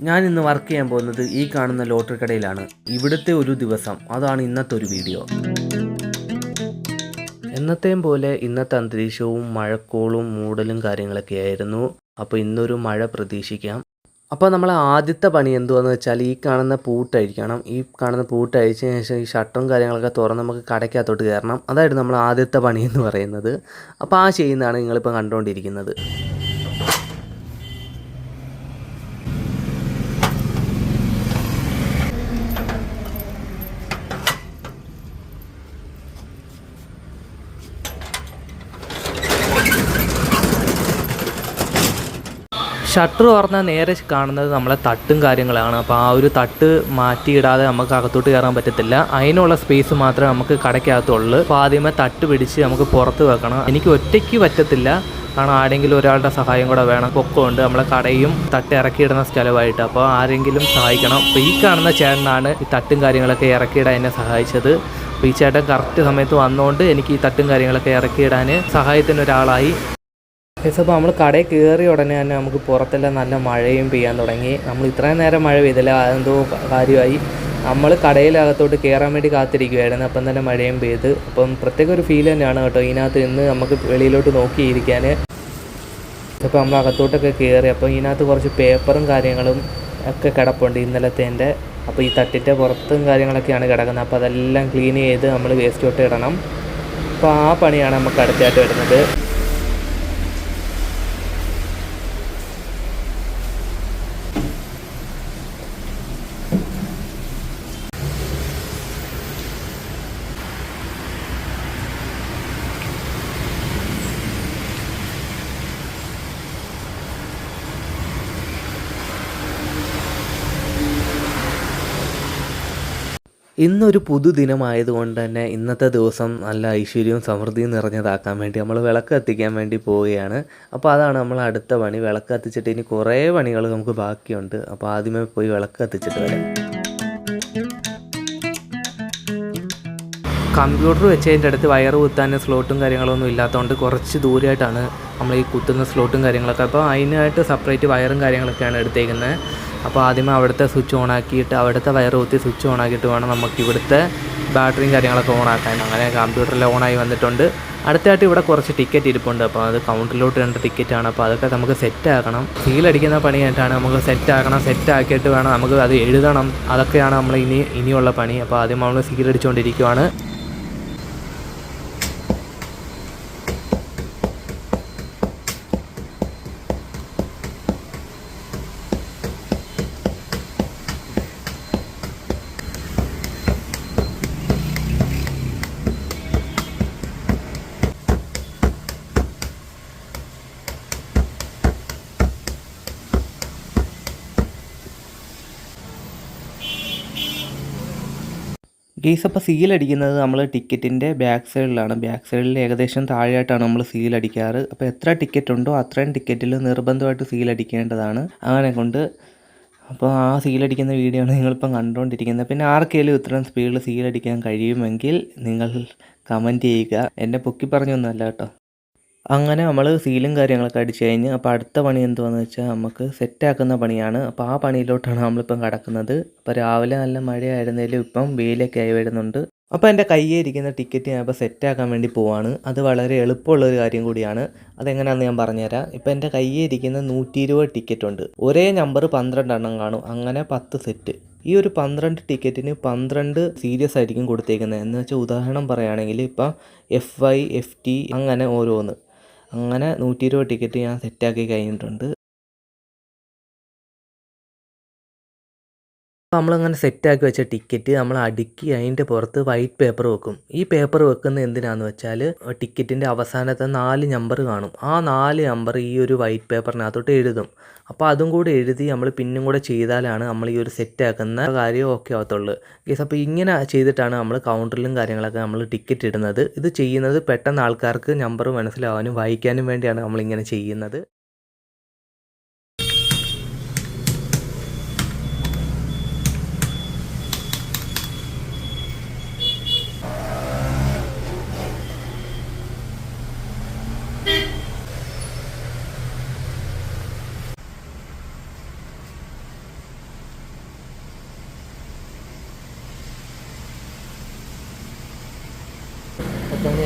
ഞാൻ ഇന്ന് വർക്ക് ചെയ്യാൻ പോകുന്നത് ഈ കാണുന്ന ലോട്ടറി കടയിലാണ്. ഇവിടുത്തെ ഒരു ദിവസം. അതാണ് ഇന്നത്തെ ഒരു വീഡിയോ. എന്നത്തെയും പോലെ ഇന്നത്തെ അന്തരീക്ഷവും മഴക്കോളും മൂടലും കാര്യങ്ങളൊക്കെ ആയിരുന്നു. അപ്പോൾ ഇന്നൊരു മഴ പ്രതീക്ഷിക്കാം. അപ്പോൾ നമ്മൾ ആദ്യത്തെ പണി എന്തുവാന്ന് വെച്ചാൽ ഈ കാണുന്ന പൂട്ടഴിക്കണം ഈ കാണുന്ന പൂട്ടഴിച്ചതിന് ശേഷം ഈ ഷട്ടറും കാര്യങ്ങളൊക്കെ തുറന്ന് നമുക്ക് കടയ്ക്കകത്തോട്ട് കയറണം. അതായിരുന്നു നമ്മൾ ആദ്യത്തെ പണി എന്ന് പറയുന്നത്. അപ്പോൾ ആ ചെയ്യുന്നതാണ് നിങ്ങളിപ്പോൾ കണ്ടുകൊണ്ടിരിക്കുന്നത്. ഷട്ടർ തുറന്നാൽ നേരെ കാണുന്നത് നമ്മളെ തട്ടും കാര്യങ്ങളാണ്. അപ്പോൾ ആ ഒരു തട്ട് മാറ്റിയിടാതെ നമുക്ക് അകത്തോട്ട് കയറാൻ പറ്റത്തില്ല. അതിനുള്ള സ്പേസ് മാത്രമേ നമുക്ക് കടയ്ക്കകത്തുള്ളൂ. അപ്പോൾ ആദ്യമേ തട്ട് പിടിച്ച് നമുക്ക് പുറത്ത് വെക്കണം. എനിക്ക് ഒറ്റയ്ക്ക് പറ്റത്തില്ല. കാരണം ആരെങ്കിലും ഒരാളുടെ സഹായം കൂടെ വേണം. പൊക്കമുണ്ട്. നമ്മളെ കടയും തട്ട് ഇറക്കിയിടുന്ന സ്ഥലമായിട്ട്. അപ്പോൾ ആരെങ്കിലും സഹായിക്കണം. അപ്പോൾ ഈ കാണുന്ന ചേട്ടനാണ് ഈ തട്ടും കാര്യങ്ങളൊക്കെ ഇറക്കിയിടാൻ എന്നെ സഹായിച്ചത്. അപ്പോൾ ഈ ചേട്ടൻ കറക്റ്റ് സമയത്ത് വന്നുകൊണ്ട് എനിക്ക് ഈ തട്ടും കാര്യങ്ങളൊക്കെ ഇറക്കിയിടാൻ സഹായത്തിന് ഒരാളായി. ഗൈസ് അപ്പോൾ നമ്മൾ കടയിൽ കയറിയ ഉടനെ തന്നെ നമുക്ക് പുറത്തെല്ലാം നല്ല മഴയും പെയ്യാൻ തുടങ്ങി. നമ്മൾ ഇത്രയും നേരം മഴ പെയ്തില്ല അതെന്തോ കാര്യമായി. നമ്മൾ കടയിലകത്തോട്ട് കയറാൻ വേണ്ടി കാത്തിരിക്കുമായിരുന്നു അപ്പം തന്നെ മഴയും പെയ്ത്. അപ്പം പ്രത്യേക ഒരു ഫീൽ തന്നെയാണ് കേട്ടോ ഇതിനകത്ത് ഇന്ന് നമുക്ക് വെളിയിലോട്ട് നോക്കിയിരിക്കാൻ അപ്പോൾ നമ്മൾ അകത്തോട്ടൊക്കെ കയറി അപ്പോൾ ഇതിനകത്ത് കുറച്ച് പേപ്പറും കാര്യങ്ങളും ഒക്കെ കിടപ്പുണ്ട് ഇന്നലത്തേന്റെ. അപ്പോൾ ഈ തട്ടിന്റെ പുറത്തും കാര്യങ്ങളൊക്കെയാണ് കിടക്കുന്നത്. അപ്പോൾ അതെല്ലാം ക്ലീൻ ചെയ്ത് നമ്മൾ വേസ്റ്റ് തൊട്ട് ഇടണം. അപ്പോൾ ആ പണിയാണ് നമുക്ക് അടുത്തായിട്ട് വരുന്നത്. ഇന്നൊരു പുതുദിനമായതുകൊണ്ട് തന്നെ ഇന്നത്തെ ദിവസം നല്ല ഐശ്വര്യവും സമൃദ്ധിയും നിറഞ്ഞതാക്കാൻ വേണ്ടി നമ്മൾ വിളക്ക് കത്തിക്കാൻ വേണ്ടി പോവുകയാണ്. അപ്പോൾ അതാണ് നമ്മൾ അടുത്ത പണി. വിളക്ക് കത്തിച്ചിട്ട് ഇനി കുറേ പണികൾ നമുക്ക് ബാക്കിയുണ്ട്. അപ്പോൾ ആദ്യമേ പോയി വിളക്ക് കത്തിച്ചിട്ട് വരാം. കമ്പ്യൂട്ടർ വെച്ച് അതിന്റെ അടുത്ത് വയർ കുത്താൻ സ്ലോട്ടും കാര്യങ്ങളൊന്നും ഇല്ലാത്തതുകൊണ്ട് കുറച്ച് ദൂരമായിട്ടാണ് നമ്മൾ ഈ കുത്തുന്ന സ്ലോട്ടും കാര്യങ്ങളൊക്കെ. അപ്പോൾ അതിനായിട്ട് സെപ്പറേറ്റ് വയറും കാര്യങ്ങളൊക്കെയാണ് എടുത്തേക്കുന്നത് അപ്പോൾ ആദ്യമേ അവിടുത്തെ സ്വിച്ച് ഓൺ ആക്കിയിട്ട് അവിടുത്തെ വയർ കുത്തി സ്വിച്ച് ഓൺ ആക്കിയിട്ട് വേണം നമുക്ക് ഇവിടുത്തെ ബാറ്ററിയും കാര്യങ്ങളൊക്കെ ഓൺ ആക്കാൻ. അങ്ങനെ കമ്പ്യൂട്ടറിൽ ഓണായി വന്നിട്ടുണ്ട്. അടുത്തായിട്ട് ഇവിടെ കുറച്ച് ടിക്കറ്റ് ഇരിപ്പുണ്ട്. അപ്പോൾ അത് കൗണ്ടറിലോട്ട് രണ്ട് ടിക്കറ്റാണ് അപ്പോൾ അതൊക്കെ നമുക്ക് സെറ്റ് ആക്കണം. സീലടിക്കുന്ന പണിയായിട്ടാണ് നമുക്ക് സെറ്റ് ആക്കണം. സെറ്റ് ആക്കിയിട്ട് വേണം നമുക്ക് അത് എഴുതണം. അതൊക്കെയാണ് നമ്മൾ ഇനി ഇനിയുള്ള പണി. അപ്പോൾ ആദ്യം നമ്മൾ സീലടിച്ചുകൊണ്ടിരിക്കുവാണ് ഗെയ്സ് അപ്പോൾ സീൽ അടിക്കുന്നത് നമ്മൾ ടിക്കറ്റിന്റെ ബാക്ക് സൈഡിലാണ് ബാക്ക് സൈഡിൽ ഏകദേശം താഴെയായിട്ടാണ് നമ്മൾ സീൽ അടിക്കാറ്. അപ്പോൾ എത്ര ടിക്കറ്റ് ഉണ്ടോ അത്രയും ടിക്കറ്റിൽ നിർബന്ധമായിട്ട് സീൽ അടിക്കേണ്ടതാണ്. അങ്ങനെ കൊണ്ട് അപ്പോൾ ആ സീൽ അടിക്കുന്ന വീഡിയോ ആണ് നിങ്ങളിപ്പം കണ്ടുകൊണ്ടിരിക്കുന്നത് പിന്നെ ആർക്കെങ്കിലും ഇത്രയും സ്പീഡിൽ സീൽ അടിക്കാൻ കഴിയുമെങ്കിൽ നിങ്ങൾ കമന്റ് ചെയ്യുക. എന്നെ പൊക്കി പറഞ്ഞൊന്നുമല്ല കേട്ടോ. അങ്ങനെ നമ്മൾ സീലും കാര്യങ്ങളൊക്കെ അടിച്ച് കഴിഞ്ഞ് അപ്പോൾ അടുത്ത പണി എന്തുവാന്ന് വെച്ചാൽ നമുക്ക് സെറ്റാക്കുന്ന പണിയാണ്. അപ്പോൾ ആ പണിയിലോട്ടാണ് നമ്മളിപ്പം കടക്കുന്നത്. അപ്പോൾ രാവിലെ നല്ല മഴയായിരുന്നേലും ഇപ്പം വെയിലൊക്കെ ആയി വരുന്നുണ്ട്. അപ്പോൾ എന്റെ കയ്യിൽ ഇരിക്കുന്ന ടിക്കറ്റ് ഞാൻ ഇപ്പോൾ സെറ്റാക്കാൻ വേണ്ടി പോവാണ്. അത് വളരെ എളുപ്പമുള്ള ഒരു കാര്യം കൂടിയാണ്. അതെങ്ങനെയാണെന്ന് ഞാൻ പറഞ്ഞുതരാം. ഇപ്പോൾ എന്റെ കയ്യിൽ ഇരിക്കുന്ന നൂറ്റി ഇരുപത് ടിക്കറ്റ് ഉണ്ട്. ഒരേ നമ്പർ പന്ത്രണ്ടെണ്ണം കാണും. അങ്ങനെ പത്ത് സെറ്റ് ഈ ഒരു പന്ത്രണ്ട് ടിക്കറ്റിന് പന്ത്രണ്ട് സീരിയസ് ആയിരിക്കും കൊടുത്തേക്കുന്നത് എന്ന് വെച്ചാൽ ഉദാഹരണം പറയുകയാണെങ്കിൽ ഇപ്പം എഫ് ഐ എഫ് ടി അങ്ങനെ ഓരോന്ന്. അങ്ങനെ നൂറ്റി ഇരുപത് ടിക്കറ്റ് ഞാൻ സെറ്റാക്കി കഴിഞ്ഞിട്ടുണ്ട്. നമ്മളങ്ങനെ സെറ്റാക്കി വെച്ച ടിക്കറ്റ് നമ്മൾ അടുക്കി അതിന്റെ പുറത്ത് വൈറ്റ് പേപ്പർ വെക്കും. ഈ പേപ്പർ വെക്കുന്നത് എന്തിനാന്ന് വെച്ചാൽ ടിക്കറ്റിന്റെ അവസാനത്തെ നാല് നമ്പർ കാണും. ആ നാല് നമ്പർ ഈ ഒരു വൈറ്റ് പേപ്പറിനകത്തോട്ട് എഴുതും. അപ്പോൾ അതും കൂടി എഴുതി നമ്മൾ പിന്നും കൂടെ ചെയ്താലാണ് നമ്മൾ ഈ ഒരു സെറ്റാക്കുന്ന കാര്യം ഓക്കെ ആകത്തുള്ളൂ ഗീസ് അപ്പോൾ ഇങ്ങനെ ചെയ്തിട്ടാണ് നമ്മൾ കൗണ്ടറിലും കാര്യങ്ങളൊക്കെ നമ്മൾ ടിക്കറ്റ് ഇടുന്നത്. ഇത് ചെയ്യുന്നത് പെട്ടെന്ന് ആൾക്കാർക്ക് നമ്പർ മനസ്സിലാവാനും വായിക്കാനും വേണ്ടിയാണ് നമ്മളിങ്ങനെ ചെയ്യുന്നത്.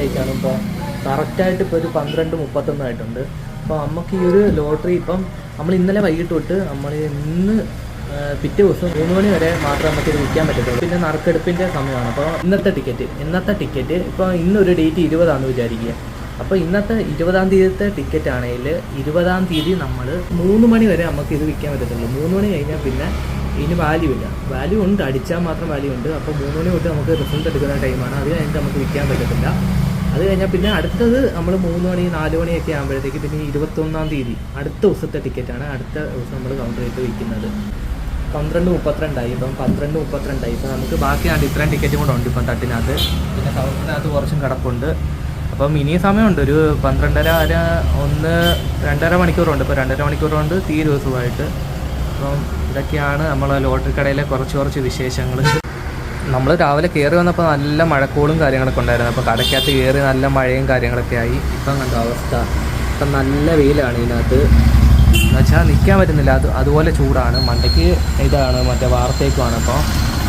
ആയിക്കാണ് ഇപ്പോൾ കറക്റ്റായിട്ട് ഇപ്പോൾ ഒരു പന്ത്രണ്ട് മുപ്പത്തൊന്നായിട്ടുണ്ട് അപ്പോൾ നമുക്ക് ഈ ഒരു ലോട്ടറി ഇപ്പം നമ്മൾ ഇന്നലെ വൈകിട്ട് തൊട്ട് നമ്മൾ ഇന്ന് പിറ്റേ ദിവസം മൂന്ന് മണി വരെ മാത്രമേ നമുക്ക് ഇത് വിൽക്കാൻ പറ്റത്തുള്ളൂ. പിന്നെ നറുക്കെടുപ്പിന്റെ സമയമാണ്. അപ്പോൾ ഇന്നത്തെ ടിക്കറ്റ് ഇന്നത്തെ ടിക്കറ്റ് ഇപ്പോൾ ഇന്നൊരു ഡേറ്റ് ഇരുപതാണെന്ന് വിചാരിക്കുക. അപ്പോൾ ഇന്നത്തെ ഇരുപതാം തീയതിത്തെ ടിക്കറ്റ് ആണെങ്കിൽ ഇരുപതാം തീയതി നമ്മൾ മൂന്ന് മണി വരെ നമുക്ക് ഇത് വിൽക്കാൻ പറ്റത്തുള്ളൂ. മൂന്ന് മണി കഴിഞ്ഞാൽ പിന്നെ ഇതിന് വാല്യൂ ഇല്ല. വാല്യൂ ഉണ്ട് അടിച്ചാൽ മാത്രം വാല്യൂ ഉണ്ട്. അപ്പോൾ മൂന്ന് മണി തൊട്ട് നമുക്ക് റിസൾട്ട് എടുക്കുന്ന ടൈമാണ് അത് കഴിഞ്ഞിട്ട് നമുക്ക് വിൽക്കാൻ പറ്റത്തില്ല. അത് കഴിഞ്ഞാൽ പിന്നെ അടുത്തത് നമ്മൾ മൂന്ന് മണി നാല് മണിയൊക്കെ ആകുമ്പോഴത്തേക്ക് പിന്നെ ഇരുപത്തൊന്നാം തീയതി അടുത്ത ദിവസത്തെ ടിക്കറ്റാണ് അടുത്ത ദിവസം നമ്മൾ കൗണ്ടറിയിട്ട് വിൽക്കുന്നത് പന്ത്രണ്ട് മുപ്പത്തിരണ്ടായി ഇപ്പം പന്ത്രണ്ട് മുപ്പത്തിരണ്ടായി. ഇപ്പം നമുക്ക് ബാക്കിയാണ് ഇത്രയും ടിക്കറ്റും കൂടെ ഉണ്ട് ഇപ്പം തട്ടിനകത്ത്. പിന്നെ കൗണ്ടറിനകത്ത് കുറച്ചും കിടപ്പുണ്ട്. അപ്പം ഇനിയും സമയമുണ്ട്. ഒരു പന്ത്രണ്ടര അര ഒന്ന് രണ്ടര മണിക്കൂറുണ്ട് ഇപ്പോൾ രണ്ടര മണിക്കൂറുണ്ട് തീ ദിവസമായിട്ട് അപ്പം ഇതൊക്കെയാണ് നമ്മളെ ലോട്ടറി കടയിലെ കുറച്ച് കുറച്ച് വിശേഷങ്ങൾ നമ്മൾ രാവിലെ കയറി വന്നപ്പോൾ നല്ല മഴക്കോളും കാര്യങ്ങളൊക്കെ ഉണ്ടായിരുന്നു. അപ്പോൾ കടയ്ക്കകത്ത് കയറി നല്ല മഴയും കാര്യങ്ങളൊക്കെ ആയി. ഇപ്പം കണ്ടോ അവസ്ഥ. ഇപ്പം നല്ല വെയിലാണ് ഇതിനകത്ത്. എന്നുവെച്ചാൽ നിൽക്കാൻ പറ്റുന്നില്ല. അത് അതുപോലെ ചൂടാണ്. മണ്ടയ്ക്ക് ഇതാണ്. മറ്റേ വാർത്തേക്കുമാണ് അപ്പോൾ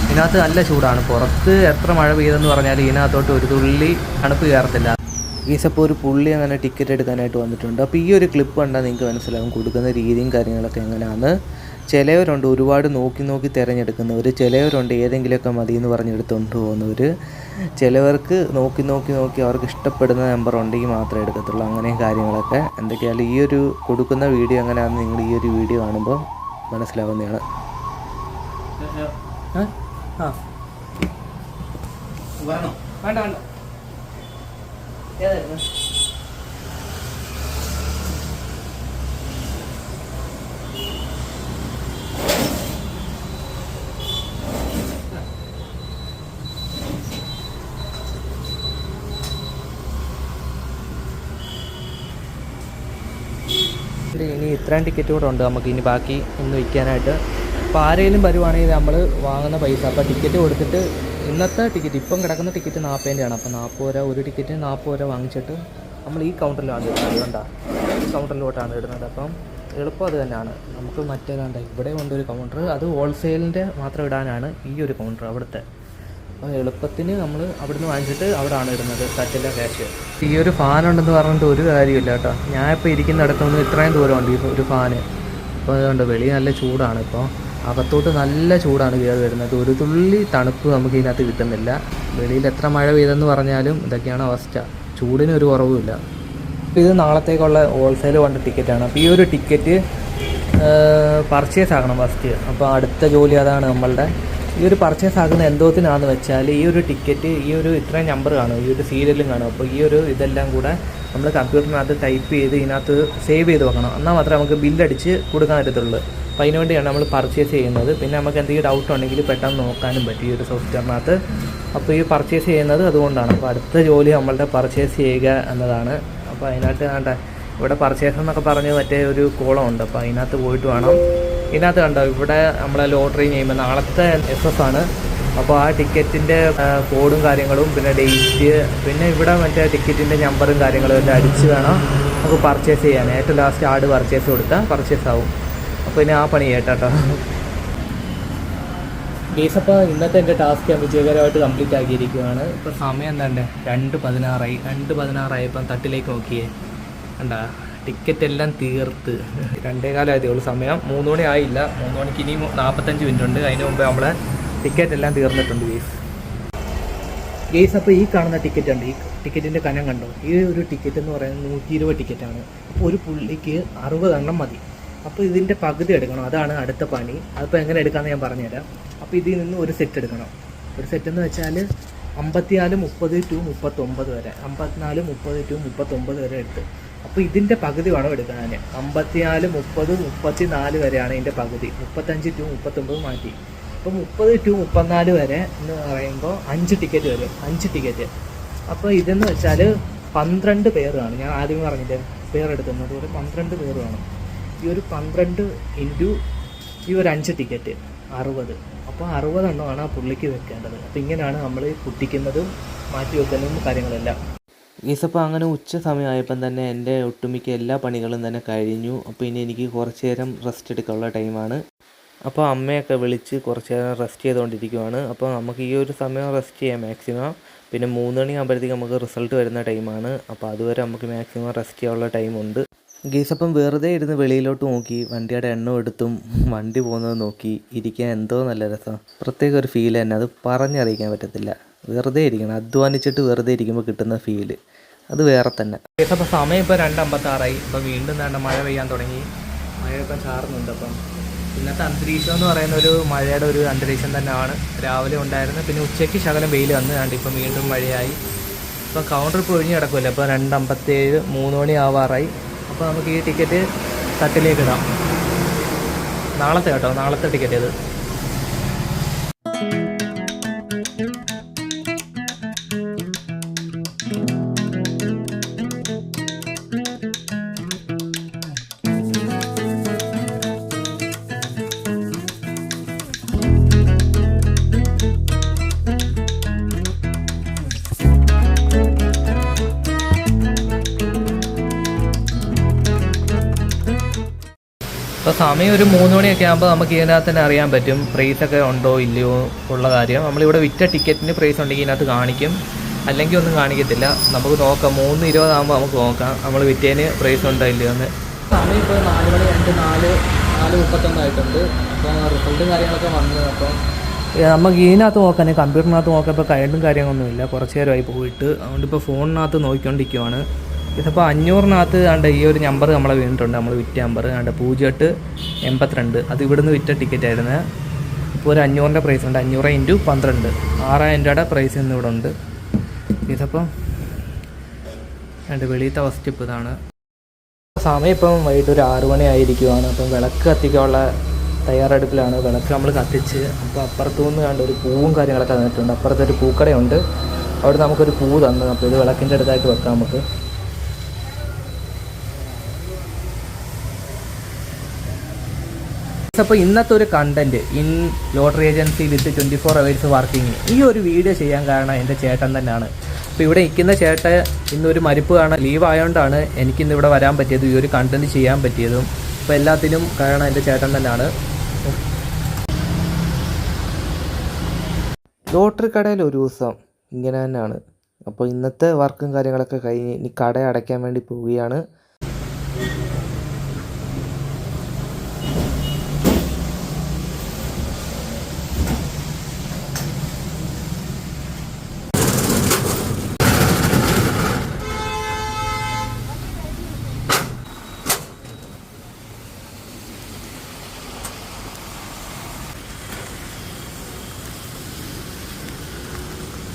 ഇതിനകത്ത് നല്ല ചൂടാണ്. പുറത്ത് എത്ര മഴ പെയ്തെന്ന് പറഞ്ഞാൽ ഇതിനകത്തോട്ട് ഒരു തുള്ളി തണുപ്പ് കയറത്തില്ല. ഈസപ്പോൾ ഒരു പുള്ളി അങ്ങനെ ടിക്കറ്റ് എടുക്കാനായിട്ട് വന്നിട്ടുണ്ട്. അപ്പോൾ ഈ ഒരു ക്ലിപ്പ് കണ്ടാൽ നിങ്ങൾക്ക് മനസ്സിലാകും കൊടുക്കുന്ന രീതിയും കാര്യങ്ങളൊക്കെ എങ്ങനെയാണ് ചിലവരുണ്ട് ഒരുപാട് നോക്കി നോക്കി തിരഞ്ഞെടുക്കുന്നവർ ചിലവരുണ്ട് ഏതെങ്കിലുമൊക്കെ മതി എന്ന് പറഞ്ഞെടുത്തുകൊണ്ട് പോകുന്നവർ ചിലവർക്ക് നോക്കി നോക്കി നോക്കി അവർക്ക് ഇഷ്ടപ്പെടുന്ന നമ്പർ ഉണ്ടെങ്കിൽ മാത്രമേ എടുക്കത്തുള്ളൂ. അങ്ങനെ കാര്യങ്ങളൊക്കെ. എന്തൊക്കെയായാലും ഈ ഒരു കൊടുക്കുന്ന വീഡിയോ എങ്ങനെയാണെന്ന് നിങ്ങൾ ഈ ഒരു വീഡിയോ കാണുമ്പോൾ മനസ്സിലാവുന്നതാണ്. വേണ്ട വേണ്ട. ഏതായിരുന്നു ഇതിൽ ഇനി ഇത്രയും ടിക്കറ്റ് കൂടെ ഉണ്ട് നമുക്ക് ഇനി ബാക്കി ഇന്ന് വിൽക്കാനായിട്ട്. അപ്പോൾ ആരെങ്കിലും വരുവാണെങ്കിൽ നമ്മൾ വാങ്ങുന്ന പൈസ. അപ്പോൾ ടിക്കറ്റ് കൊടുത്തിട്ട് ഇന്നത്തെ ടിക്കറ്റ് ഇപ്പം കിടക്കുന്ന ടിക്കറ്റ് നാൽപ്പതിന്റെയാണ് അപ്പോൾ നാൽപ്പത് രൂപ ഒരു ടിക്കറ്റ് നാൽപ്പത് രൂപ വാങ്ങിച്ചിട്ട് നമ്മൾ ഈ കൗണ്ടറിലാണ് ഇടുന്നത്. അതുകൊണ്ടാ ഈ കൗണ്ടറിലോട്ടാണ് ഇടുന്നത്. അപ്പം എളുപ്പം അത് തന്നെയാണ്. നമുക്ക് മറ്റേതാണ്ട് ഇവിടെ കൊണ്ടൊരു കൗണ്ടർ അത് ഹോൾസെയിലിന്റെ മാത്രം ഇടാനാണ് ഈ ഒരു കൗണ്ടർ അവിടുത്തെ. അപ്പോൾ എളുപ്പത്തിന് നമ്മൾ അവിടുന്ന് വാങ്ങിച്ചിട്ട് അവിടെയാണ് ഇടുന്നത് തറ്റിന്റെ ക്യാഷ് ഈ ഒരു ഫാൻ ഉണ്ടെന്ന് പറഞ്ഞിട്ട് ഒരു കാര്യമില്ല കേട്ടോ. ഞാൻ ഇപ്പോൾ ഇരിക്കുന്നിടത്തുനിന്ന് ഇത്രയും ദൂരമുണ്ട് ഈ ഒരു ഫാന് അപ്പോൾ അതുകൊണ്ട് വെളി നല്ല ചൂടാണ് ഇപ്പോൾ അകത്തോട്ട് നല്ല ചൂടാണ് കയറി വരുന്നത്. ഒരു തുള്ളി തണുപ്പ് നമുക്ക് ഇതിനകത്ത് കിട്ടുന്നില്ല. വെളിയിൽ എത്ര മഴ പെയ്തെന്ന് പറഞ്ഞാലും ഇതൊക്കെയാണ് അവസ്ഥ. ചൂടിന് ഒരു കുറവുമില്ല. ഇത് നാളത്തേക്കുള്ള ഹോൾസെയിൽ വേണ്ട ടിക്കറ്റാണ് അപ്പോൾ ഈ ഒരു ടിക്കറ്റ് പർച്ചേസ് ആക്കണം ഫസ്റ്റ് അപ്പോൾ അടുത്ത ജോലി അതാണ് നമ്മളുടെ. ഈ ഒരു പർച്ചേസ് ആകുന്ന എന്തോത്തിനാന്ന് വെച്ചാൽ ഈ ഒരു ടിക്കറ്റ് ഈ ഒരു ഇത്രയും നമ്പർ കാണും ഈ ഒരു സീരിയലും കാണും. അപ്പോൾ ഈ ഒരു ഇതെല്ലാം കൂടെ നമ്മൾ കമ്പ്യൂട്ടറിനകത്ത് ടൈപ്പ് ചെയ്ത് ഇതിനകത്ത് സേവ് ചെയ്ത് വെക്കണം. എന്നാൽ മാത്രമേ നമുക്ക് ബില്ലടിച്ച് കൊടുക്കാൻ പറ്റത്തുള്ളൂ. അപ്പോൾ അതിന് വേണ്ടിയാണ് നമ്മൾ പർച്ചേസ് ചെയ്യുന്നത്. പിന്നെ നമുക്ക് എന്തെങ്കിലും ഡൗട്ട് ഉണ്ടെങ്കിൽ പെട്ടെന്ന് നോക്കാനും പറ്റും ഈ ഒരു സോഫ്റ്റ്വെയറിനകത്ത് അപ്പോൾ ഈ പർച്ചേസ് ചെയ്യുന്നത് അതുകൊണ്ടാണ്. അപ്പോൾ അടുത്ത ജോലി നമ്മളുടെ പർച്ചേസ് ചെയ്യുക എന്നതാണ്. അപ്പോൾ അതിനകത്ത് വേണ്ട ഇവിടെ പർച്ചേസ് എന്നൊക്കെ പറഞ്ഞ് മറ്റേ ഒരു കോളം ഉണ്ട്. അപ്പോൾ അതിനകത്ത് പോയിട്ട് വേണം ഇതിനകത്ത് കണ്ടോ ഇവിടെ നമ്മളെ ലോട്ടറി നെയിം നാളത്തെ എസ് എസ് ആണ്. അപ്പോൾ ആ ടിക്കറ്റിന്റെ കോഡും കാര്യങ്ങളും പിന്നെ ഡേറ്റ് പിന്നെ ഇവിടെ മറ്റേ ടിക്കറ്റിന്റെ നമ്പറും കാര്യങ്ങളും എല്ലാം അടിച്ച് വേണം നമുക്ക് പർച്ചേസ് ചെയ്യാൻ. ഏറ്റവും ലാസ്റ്റ് ആഡ് പർച്ചേസ് കൊടുത്താൽ പർച്ചേസ് ആവും. അപ്പോൾ ഇനി ആ പണി കേട്ടോ ഗീസ് അപ്പോൾ ഇന്നത്തെ എന്റെ ടാസ്ക് ഞാൻ വിജയകരമായിട്ട് കംപ്ലീറ്റ് ആക്കിയിരിക്കുകയാണ്. ഇപ്പോൾ സമയം എന്താണ്ട് രണ്ട് പതിനാറായി. രണ്ട് പതിനാറായി ഇപ്പം തട്ടിലേക്ക് നോക്കിയേ. കണ്ടാ? ടിക്കറ്റ് എല്ലാം തീർത്ത്. രണ്ടേ കാലമായതേ ഉള്ളൂ സമയം. മൂന്ന് മണി ആയില്ല. മൂന്ന് മണിക്ക് ഇനി നാൽപ്പത്തഞ്ച് മിനിറ്റ് ഉണ്ട്. അതിന് മുമ്പ് നമ്മളെ ടിക്കറ്റ് എല്ലാം തീർന്നിട്ടുണ്ട് ഗേസ് ഗേസ് അപ്പോൾ ഈ കാണുന്ന ടിക്കറ്റ് ഉണ്ട് ഈ ടിക്കറ്റിന്റെ കനം കണ്ടോ? ഈ ഒരു ടിക്കറ്റ് എന്ന് പറയുന്നത് നൂറ്റി ഇരുപത് ടിക്കറ്റാണ് അപ്പോൾ ഒരു പുള്ളിക്ക് അറുപതെണ്ണം മതി. അപ്പോൾ ഇതിന്റെ പകുതി എടുക്കണം. അതാണ് അടുത്ത പണി. അതിപ്പോൾ എങ്ങനെ എടുക്കാമെന്ന് ഞാൻ പറഞ്ഞുതരാം. അപ്പോൾ ഇതിൽ നിന്ന് ഒരു സെറ്റ് എടുക്കണം. ഒരു സെറ്റ് എന്ന് വെച്ചാൽ അമ്പത്തിനാല് മുപ്പത് ടു മുപ്പത്തൊമ്പത് വരെ. അമ്പത്തിനാല് മുപ്പത് ടു മുപ്പത്തൊമ്പത് വരെ എടുത്ത്. അപ്പോൾ ഇതിന്റെ പകുതി വേണം എടുക്കാൻ അമ്പത്തിനാല് മുപ്പത് മുപ്പത്തി നാല് വരെയാണ് ഇതിന്റെ പകുതി. മുപ്പത്തഞ്ച് ടു മുപ്പത്തൊമ്പത് മാറ്റി. അപ്പോൾ മുപ്പത് ടു മുപ്പത്തിനാല് വരെ എന്ന് പറയുമ്പോൾ അഞ്ച് ടിക്കറ്റ് വരും. അഞ്ച് ടിക്കറ്റ് അപ്പോൾ ഇതെന്ന് വെച്ചാൽ പന്ത്രണ്ട് പേരാണ്. ഞാൻ ആദ്യം പറഞ്ഞില്ലേ പേരെടുക്കുന്നത്. അതുപോലെ പന്ത്രണ്ട് പേർ വേണം. ഈ ഒരു പന്ത്രണ്ട് ഇന്റു ഈ ഒരു അഞ്ച് ടിക്കറ്റ് അറുപത്. അപ്പോൾ അറുപതെണ്ണമാണ് ആ പുള്ളിക്ക് വെക്കേണ്ടത്. അപ്പോൾ ഇങ്ങനെയാണ് നമ്മൾ പൊട്ടിക്കുന്നതും മാറ്റി വെക്കുന്നതും കാര്യങ്ങളെല്ലാം. ഈസപ്പോൾ അങ്ങനെ ഉച്ച സമയമായപ്പം തന്നെ എന്റെ ഒട്ടുമിക്ക എല്ലാ പണികളും തന്നെ കഴിഞ്ഞു. അപ്പോൾ ഇനി എനിക്ക് കുറച്ച് നേരം റെസ്റ്റ് എടുക്കാനുള്ള ടൈമാണ് അപ്പോൾ അമ്മയൊക്കെ വിളിച്ച് കുറച്ച് നേരം റെസ്റ്റ് ചെയ്തുകൊണ്ടിരിക്കുവാണ്. അപ്പോൾ നമുക്ക് ഈ ഒരു സമയം റെസ്റ്റ് ചെയ്യാം മാക്സിമം പിന്നെ മൂന്ന് മണി ആകുമ്പോഴത്തേക്ക് നമുക്ക് റിസൾട്ട് വരുന്ന ടൈമാണ് അപ്പോൾ അതുവരെ നമുക്ക് മാക്സിമം റെസ്റ്റ് ചെയ്യാനുള്ള ടൈമുണ്ട് ഗീസപ്പം വെറുതെ ഇരുന്ന് വെളിയിലോട്ട് നോക്കി വണ്ടിയുടെ എണ്ണം എടുത്തും വണ്ടി പോകുന്നത് നോക്കി ഇരിക്കാൻ എന്തോ നല്ല രസം. പ്രത്യേക ഒരു ഫീൽ തന്നെ. അത് പറഞ്ഞറിയിക്കാൻ പറ്റത്തില്ല. വെറുതെ ഇരിക്കണം. അധ്വാനിച്ചിട്ട് വെറുതെ ഇരിക്കുമ്പോൾ കിട്ടുന്ന ഫീൽ അത് വേറെ തന്നെ. അപ്പോൾ സമയം ഇപ്പോൾ രണ്ടമ്പത്താറായി. ഇപ്പോൾ വീണ്ടും വേണ്ട മഴ പെയ്യാൻ തുടങ്ങി. മഴയൊക്കെ ചാറുന്നുണ്ട് അപ്പം. ഇന്നത്തെ അന്തരീക്ഷം എന്ന് പറയുന്ന ഒരു മഴയുടെ ഒരു അന്തരീക്ഷം തന്നെയാണ്. രാവിലെ ഉണ്ടായിരുന്നത് പിന്നെ ഉച്ചയ്ക്ക് ശകലം വെയിൽ വന്നു കണ്ട് ഇപ്പം വീണ്ടും മഴയായി. ഇപ്പം കൗണ്ടർ ഇപ്പോൾ ഒഴിഞ്ഞ് കിടക്കുമല്ലോ അപ്പോൾ രണ്ടമ്പത്തേഴ് മൂന്ന് മണി ആവാറായി. അപ്പോൾ നമുക്ക് ഈ ടിക്കറ്റ് തട്ടിലേക്ക് ഇടാം. നാളത്തെ കേട്ടോ. നാളത്തെ ടിക്കറ്റ് ഇത് അപ്പോൾ സമയം ഒരു മൂന്ന് മണിയൊക്കെ ആകുമ്പോൾ നമുക്ക് ഇതിനകത്ത് തന്നെ അറിയാൻ പറ്റും. പ്രൈസ് ഒക്കെ ഉണ്ടോ ഇല്ലയോ ഉള്ള കാര്യം. നമ്മളിവിടെ വിറ്റ ടിക്കറ്റിന് പ്രൈസ് ഉണ്ടെങ്കിൽ ഇതിനകത്ത് കാണിക്കും. അല്ലെങ്കിൽ ഒന്നും കാണിക്കത്തില്ല. നമുക്ക് നോക്കാം. മൂന്ന് ഇരുപതാകുമ്പോൾ നമുക്ക് നോക്കാം. നമ്മൾ വിറ്റേന് പ്രൈസ് ഉണ്ടോ ഇല്ലയോ എന്ന്. സമയം ഇപ്പോൾ നാല് മണി രണ്ട് നാല് നാല് മുപ്പത്തൊന്നായിട്ടുണ്ട് അപ്പോൾ റിസൾട്ടും കാര്യങ്ങളൊക്കെ വന്നത് അപ്പം നമുക്ക് ഇതിനകത്ത് നോക്കാൻ കമ്പ്യൂട്ടറിനകത്ത് നോക്കാൻ ഇപ്പോൾ കരണ്ടും കാര്യങ്ങളൊന്നുമില്ല കുറച്ച് നേരമായി പോയിട്ട്. അതുകൊണ്ട് ഇപ്പോൾ ഫോണിനകത്ത് നോക്കിക്കൊണ്ടിരിക്കുവാണ്. ഇതിപ്പോൾ അഞ്ഞൂറിനകത്ത് കണ്ട് ഈ ഒരു നമ്പർ നമ്മളെ വീണിട്ടുണ്ട്. നമ്മൾ വിറ്റ നമ്പർ കണ്ട് പൂജ്യം എട്ട് എൺപത്തിരണ്ട്. അത് ഇവിടുന്ന് വിറ്റ ടിക്കറ്റ് ആയിരുന്നു. ഇപ്പോൾ ഒരു അഞ്ഞൂറിന്റെ പ്രൈസ് ഉണ്ട്. അഞ്ഞൂറ് ഇന്റു പന്ത്രണ്ട്. ആറായിരം രൂപയുടെ പ്രൈസ് ഇന്ന് ഇവിടെ ഉണ്ട്. ഇതിപ്പം രണ്ട് വെളിയത്തെ ഫസ്റ്റ് ഇപ്പോൾ ഇതാണ്. സമയം ഇപ്പം വൈകിട്ട് ഒരു ആറു മണിയായിരിക്കുവാണ് അപ്പം വിളക്ക് കത്തിക്കാനുള്ള തയ്യാറെടുപ്പിലാണ്. വിളക്ക് നമ്മൾ കത്തിച്ച് അപ്പോൾ അപ്പുറത്തു നിന്ന് കണ്ട് ഒരു പൂവും കാര്യങ്ങളൊക്കെ തന്നിട്ടുണ്ട്. അപ്പുറത്തൊരു പൂക്കടയുണ്ട്. അവിടെ നമുക്കൊരു പൂ തന്നു. അപ്പോൾ ഇത് വിളക്കിന്റെ അടുത്തായിട്ട് വെക്കാം നമുക്ക്. അപ്പോൾ ഇന്നത്തെ ഒരു content in lottery agency with twenty four hours working ഈ ഒരു വീഡിയോ ചെയ്യാൻ കാരണം എന്റെ ചേട്ടൻ തന്നെയാണ്. അപ്പോൾ ഇവിടെ നിൽക്കുന്ന ചേട്ടൻ ഇന്നൊരു മരിപ്പ് കാണാൻ ലീവ് ആയതുകൊണ്ടാണ് എനിക്കിന്ന് ഇവിടെ വരാൻ പറ്റിയത് ഈ ഒരു കണ്ടന്റ് ചെയ്യാൻ പറ്റിയതും. അപ്പോൾ എല്ലാത്തിനും കാരണം എന്റെ ചേട്ടൻ തന്നെയാണ്. ലോട്ടറി കടയിൽ ഒരു ദിവസം ഇങ്ങനെ തന്നെയാണ്. അപ്പോൾ ഇന്നത്തെ വർക്കും കാര്യങ്ങളൊക്കെ കഴിഞ്ഞ് ഇനി കട അടയ്ക്കാൻ വേണ്ടി പോവുകയാണ്.